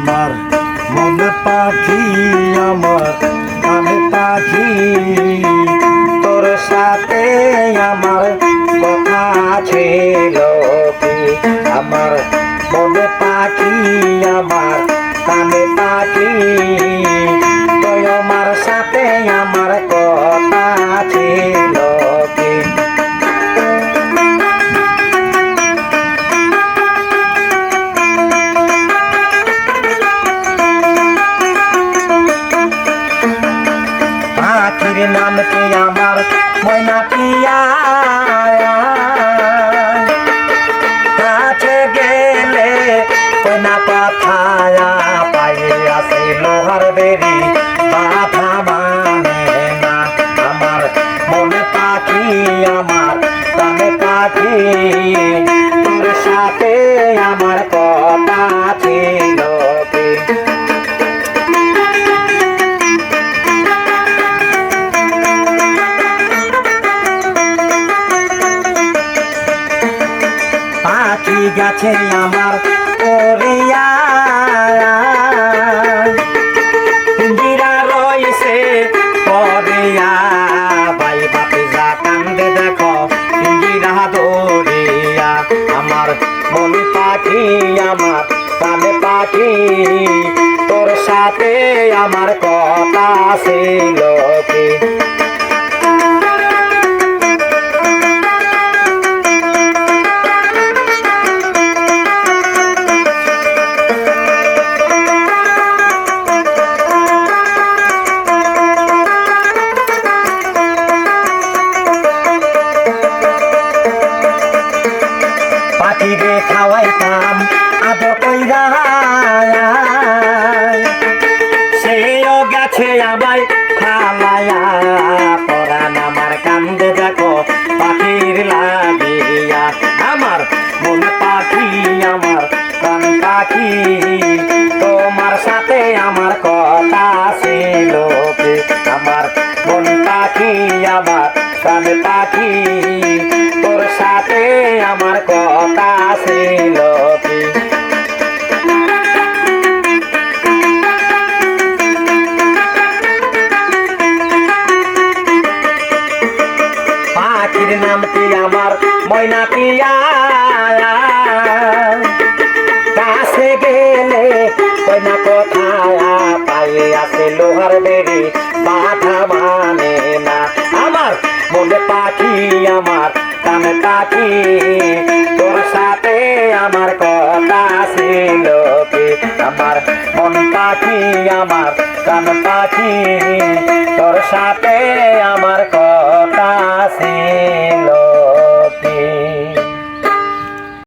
আমার মনে পাখি, আমার আমি পাখি। তোর সাথে আমার কথা ছিল কি আমার মনে পাখি, আমার কানে পাখি। তুই আমার আমার ময়না পিয়া। কাছে গেলে কইনা পাথায়া পাই আসে লোহার বেরি বাধা মানে গাছে আমার ওরিয়া পিঞ্জিরা রয়েছে পরিয়া ভাই বাপি যা কান্দে দেখো পিঞ্জিরা দৌড়িয়া আমার মন পাখি, আমার কানে পাখি। তোর সাথে আমার কথা ছিল। পাখি আমার কান পাখি তোমার সাথে আমার কথা ছিল আমার মন পাখি আমার কান পাখি তোর সাথে আমার কথা ছিল নামটি আমার? ময়না পিয়া কইনা কোথায় পাই আছে লোহার বেরি বাধা মানে না। আমার মনে পাখি, আমার কানে পাখি, তোর সাথে আমার কথা ছিল আমার মন পাখি, আমার কান পাখি, তোর সাথে